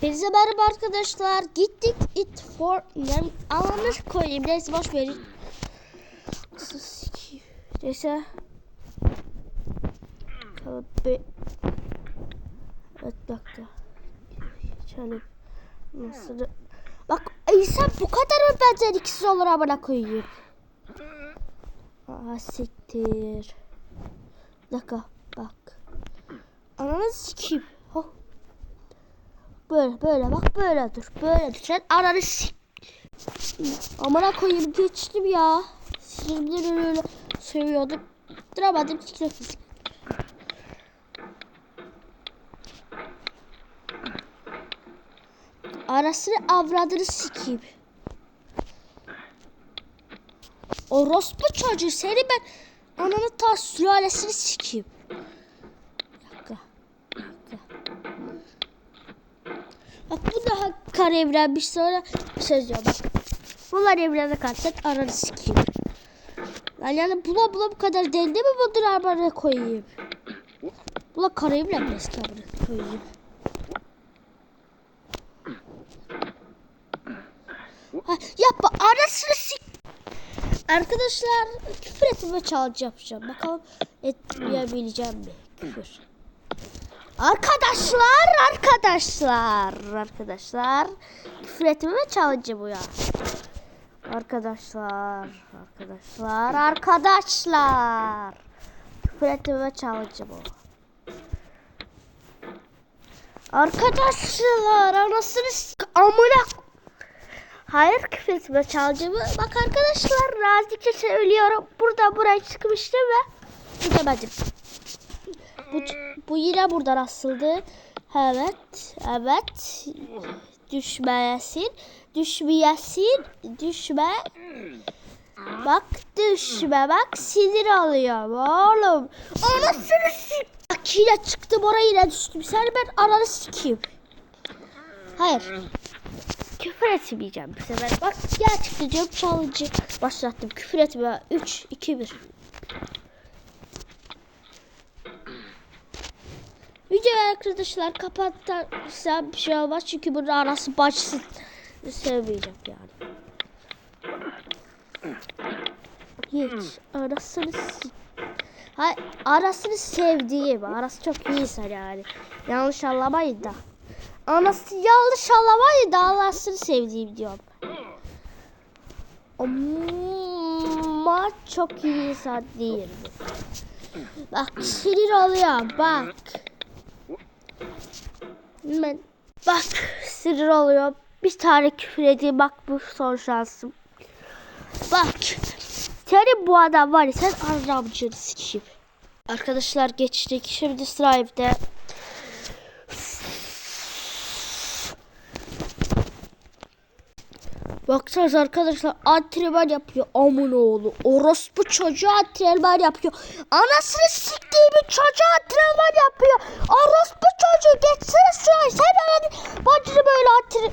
Hepinize merhaba arkadaşlar. Gittik it for nem alanı koyayım. Neyse boş verin. Neyse. Be. Evet dakika. Geçelim. Nasıl? Bak insan bu kadar mı beceriksiz olur amına koyayım. Aa siktir. Dakika bak. Ananı sikeyim. Böyle böyle bak böyle dur. Böyle dur. Sen ananı sik. Amına koyayım geçtim ya. Şimdi öyle seviyordum. Duramadım siktir. Arasını avradını sikeyim. Orospu çocuğu seni ben ananı ta sülalesini sikeyim. Bir dakika. Bir dakika. Bak bu daha kar evlenmiş sonra bir söz diyor bak. Bunlar evrene kalacak aranı sikeyim. Ben yani bula bula bu kadar deli mi bunları arabaya koyayım? Bula kar evlenmez ki arabaya koyayım. Ha, yapma arasını sik. Arkadaşlar küfür etme yapacağım. Bakalım etmeyebileceğim mi küfür. Arkadaşlar, arkadaşlar, arkadaşlar. Küfür etmeme challenge bu ya. Arkadaşlar, arkadaşlar, arkadaşlar. Küfür etmeme challenge bu. Arkadaşlar, anasını amına Hayır küfür etme challenge'ımı. Bak arkadaşlar razıkça söylüyorum. Burada buraya çıkmıştım ve gidemedim. Bu, bu yine buradan asıldı. Evet. Evet. Düşmeyesin. Düşmeyesin. Düşme. Bak düşme bak sinir alıyorum oğlum. Anasını sik. Bak yine çıktım oraya yine düştüm. Sen ben ananı sikeyim. Hayır. Küfür etmeyeceğim bu sefer. Bak gerçekten çok çalıcı. Başlattım. Küfür etme. 3, 2, 1. Videoyu arkadaşlar kapatırsam bir şey olmaz. Çünkü bunun arası başsın. Sevmeyeceğim yani. Hiç. Arasını Hayır, arasını sevdiğim. Arası çok iyi insan yani. Yanlış anlamayın da. Anası yanlış anlamayın da arasını sevdiğim diyorum. Ama çok iyi insan değil. Bak sinir oluyor bak. Ben, bak sinir oluyor. Bir tane küfür edeyim bak bu son şansım. Bak. Senin bu adam var ya sen aramcını sikeyim. Arkadaşlar geçtik. Şimdi sıra Baksanız arkadaşlar antrenman yapıyor amın oğlu. Orospu çocuğu antrenman yapıyor. Anasını siktiğimin çocuğu antrenman yapıyor. Orospu çocuğu geçsene şuraya. Sen hani bacını böyle antrenman...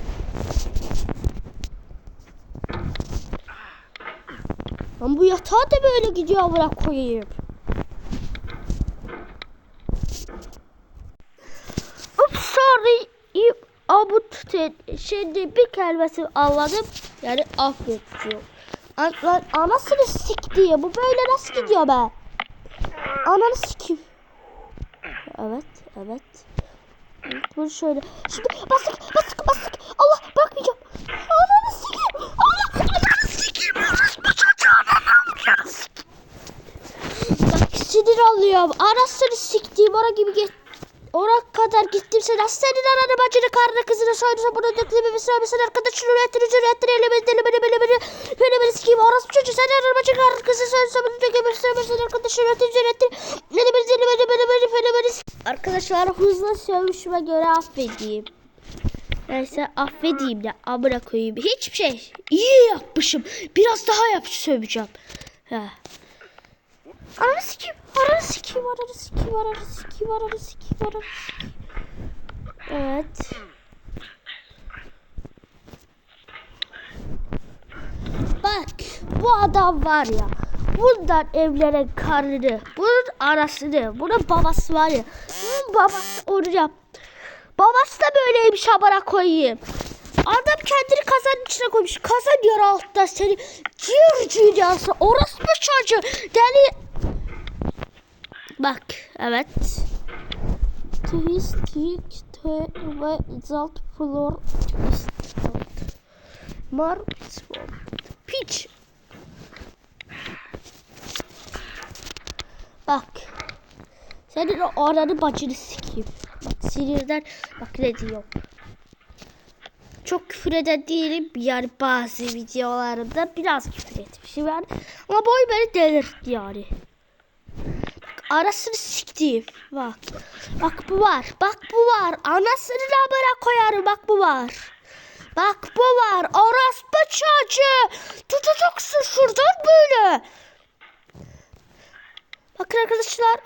Lan bu yatağa da böyle gidiyor bırak koyayım. Oops sorry. Abut şimdi bir kelimesi anladım. Yani affet diyor. An lan anasını sik diye. Bu böyle nasıl gidiyor be? Ananı sikeyim. Evet, evet. Bunu şöyle. Şimdi basık, basık, basık. Allah bakmayacağım. Ananı sikeyim. Allah, ananı sikeyim. Bu çocuğun ananı sikeyim. Bak sinir alıyorum. Anasını siktiğim ona gibi geç. Oraya kadar gittim sen senin ananı bacını karnı kızını soyunu bunu döktüğüm bir sıra mısın arkadaşını ürettin ücret ürettin elemeni elemeni elemeni elemeni sikeyim orası çocuğu senin ananı bacını karnı kızını soyunu bunu döktüğüm bir sıra mısın arkadaşını ürettin ücret ürettin elemeni elemeni elemeni elemeni Arkadaşlar hızlı sövüşüme göre affedeyim. Neyse affedeyim de amına koyayım. Hiçbir şey. İyi yapmışım. Biraz daha yap söveceğim. He. Ananı sikeyim. Ananı sikeyim. Ananı sikeyim. Ananı sikeyim. Ananı sikeyim. Ananı sikeyim. Evet. Bak bu adam var ya. Bundan evlenen karını, bunun anasını, bunun babası var ya. Bunun babası onu yap. Ba Babası da böyleymiş habara koyayım. Adam kendini kazanın içine koymuş. Kazan yer altta seni. Cır yansa. Orası mı çocuğu? Deli. Bak evet. Twistik ve zalt flor twist. Mar Piç. Bak. Senin o oranı bacını sikeyim. Bak sinirden bak ne diyor. Çok küfür eden değilim yani bazı videolarımda biraz küfür etmişim yani. Ama boy beni delirtti yani. Arasını siktiğim. Bak. Bak bu var. Bak bu var. Anasını amına koyarım. Bak bu var. Bak bu var. Orospu çocuğu. Tutacaksın şuradan böyle. Bakın arkadaşlar.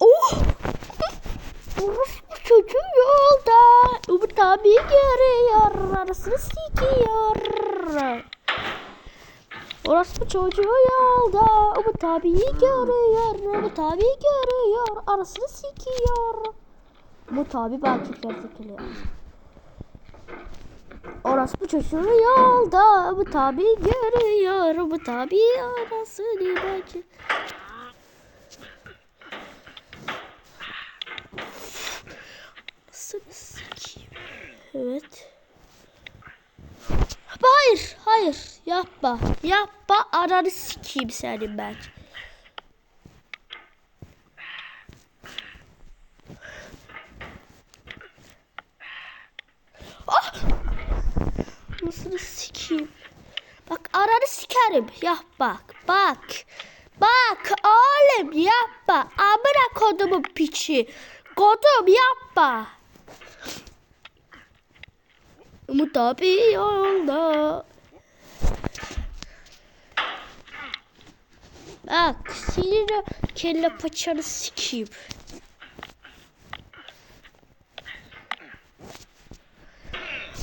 Oh. Orospu çocuğu yolda. Umut abi görüyor. Arasını sikiyor. Orospu çocuğu yolda. Umut abi görüyor. Umut abi görüyor. Arasını sikiyor. Umut abi belki gerizekalı. Orospu çocuğu yolda. Umut abi görüyor. Umut abi arasını belki. Nasıl sikeyim? Evet. Hayır, hayır. Yapma. Yapma. Ananı sikeyim senin ben. Ah! Nasıl sikeyim? Bak ananı sikerim. Yap bak. Bak. Bak oğlum yapma. Amına kodumun piçi. Kodum yapma. Umut abi yolda. Bak senin o kelle paçanı sikeyim.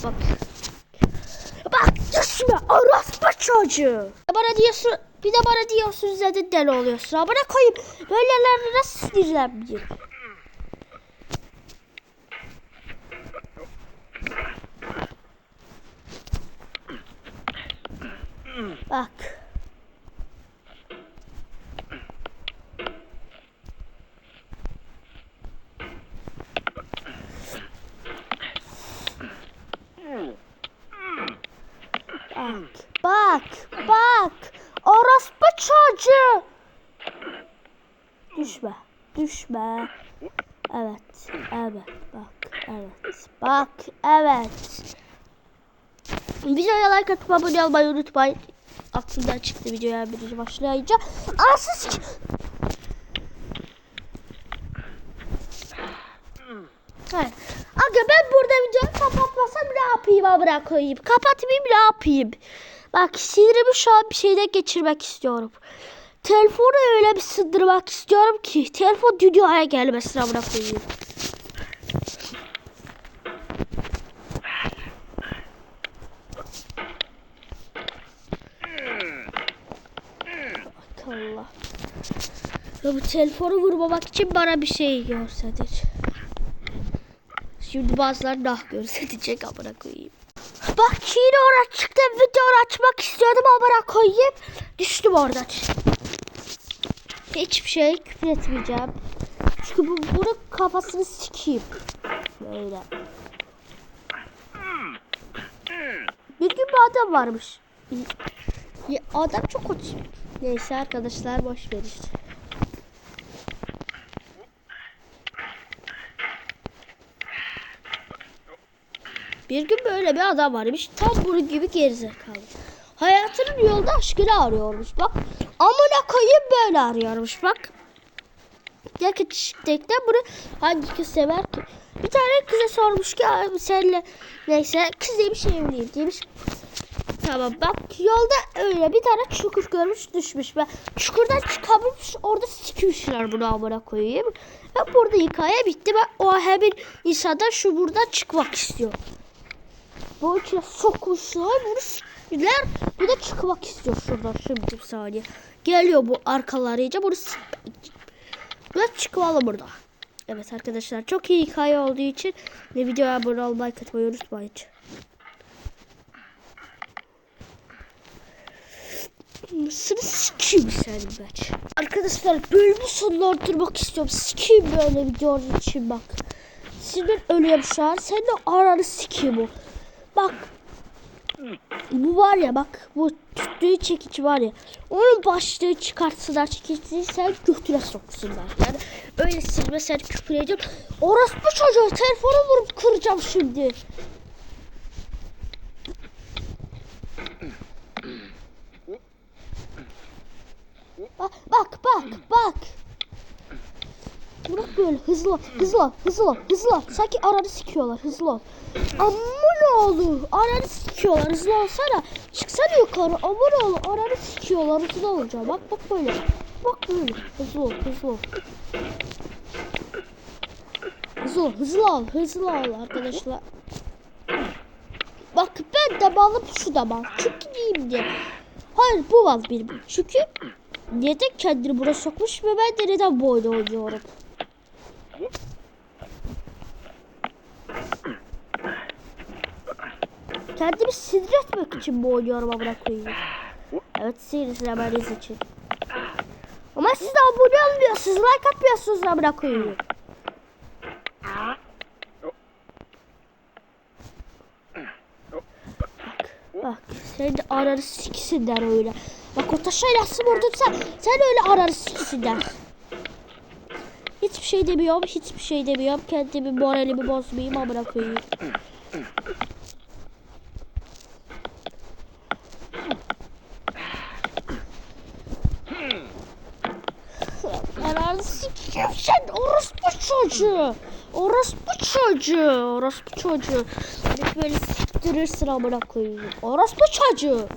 Bak. Bak düşme orospu çocuğu. Bana diyorsun bir de bana diyorsun zaten deli oluyorsun. Bana koyayım. Böylelerine nasıl sinirlenmeyeyim? Bak. Bak. Bak. Orospu çocuğu. Düşme. Düşme. Evet. Evet. Bak. Evet. Bak. Evet. Videoya like atıp abone olmayı unutmayın. Aklımdan çıktı videoya birinci başlayınca. Ansız Evet. Aga ben burada videoyu kapatmasam ne yapayım amına koyayım? Kapatmayayım ne yapayım? Bak sinirimi şu an bir şeyden geçirmek istiyorum. Telefonu öyle bir sındırmak istiyorum ki telefon dünyaya gelmesin amına koyayım. Bak Allah. Ya bu telefonu vurmamak için bana bir şey görsedir. Şimdi bazıları nah görsetecek amına koyayım. Bak yine oraya çıktım video açmak istiyordum amına koyayım. Düştüm oradan. Hiçbir şey küfür etmeyeceğim. Çünkü bu, bunun kafasını sikeyim. Böyle. Bir gün bir adam varmış. Ya, adam çok kötü. Neyse arkadaşlar boş verin. Bir gün böyle bir adam varmış. Tam bunun gibi gerizekalı. Hayatının yolda aşkını arıyormuş bak. Amına koyayım böyle arıyormuş bak. Gerçekten bunu hangi kız sever ki? Bir tane kıza sormuş ki abi senle neyse kız demiş evliyim demiş. Tamam bak yolda öyle bir tane çukur görmüş düşmüş ve çukurdan çıkabilmiş orada sikmişler bunu amına koyayım. Ve burada hikaye bitti ve o hemen insandan şu buradan çıkmak istiyor. Bu içine sokmuşlar bunu siktiler. Bu da çıkmak istiyor şuradan şimdi bir saniye. Geliyor bu arkalarıyla bunu. Ve çıkmalı burada. Evet arkadaşlar çok iyi hikaye olduğu için ve videoya abone olmayı katmayı unutmayın. Seni sikeyim seni ben. Arkadaşlar bölümü sonlandırmak istiyorum. Sikeyim böyle videonun için bak. Sinir ölüyorum şu an. Sen de aranı sikeyim o. Bak. Bu var ya bak. Bu tüttüğü çekici var ya. Onun başlığı çıkartsınlar çekiciyi sen götüne soksunlar. Yani öyle silme sen küfür edeceğim. Orospu çocuğu telefonu vurup kıracağım şimdi. Bak bak bak bak. Bırak böyle hızlı hızlı hızlı hızlı. Sanki aranı sikiyorlar hızlı ol. Amma ne olur aranı sikiyorlar hızlı olsana. Çıksana yukarı amma ne olur aranı sikiyorlar hızlı olacağım. Bak bak böyle. Bak böyle hızlı ol hızlı ol. Hızlı ol hızlı ol hızlı ol arkadaşlar. Bak ben de balım şu da bal. Çünkü diyeyim diye. Hayır bu bal benim. Çünkü neden kendini buraya sokmuş ve ben de neden bu oyunu oynuyorum. Kendimi sinir etmek için bu oynuyorum amına koyayım. Evet sinirlenmeniz için. Ama siz de abone olmuyorsunuz, like atmıyorsunuz amına koyayım. Bak sen de ararı siksinler öyle. Bak o taşayla vurdun sen. Sen öyle ararı siksinler. Hiçbir şey demiyorum, hiçbir şey demiyorum. Kendimi moralimi bozmayayım amına koyayım. Ararı sikeceğim sen orospu çocuğu. Orospu çocuğu. Orospu çocuğu. Beni böyle siktirirsin amına koyayım. Orospu çocuğu.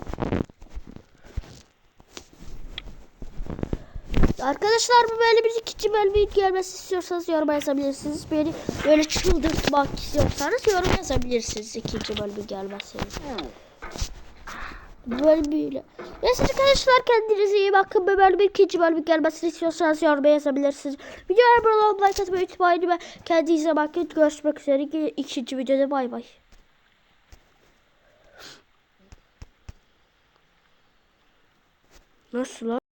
Arkadaşlar bu bölümün ikinci bölümü gelmesi istiyorsanız yoruma yazabilirsiniz. Beni böyle çıldırtmak istiyorsanız yorum yazabilirsiniz ikinci bölümü gelmesini. Bu bölüm böyle. Neyse arkadaşlar kendinize iyi bakın. Bu bölümün ikinci bölümü gelmesini istiyorsanız yoruma yazabilirsiniz. Videoya abone olmayı like atmayı unutmayın ve kendinize bakın. Görüşmek üzere. ikinci videoda bay bay. Nasıl lan?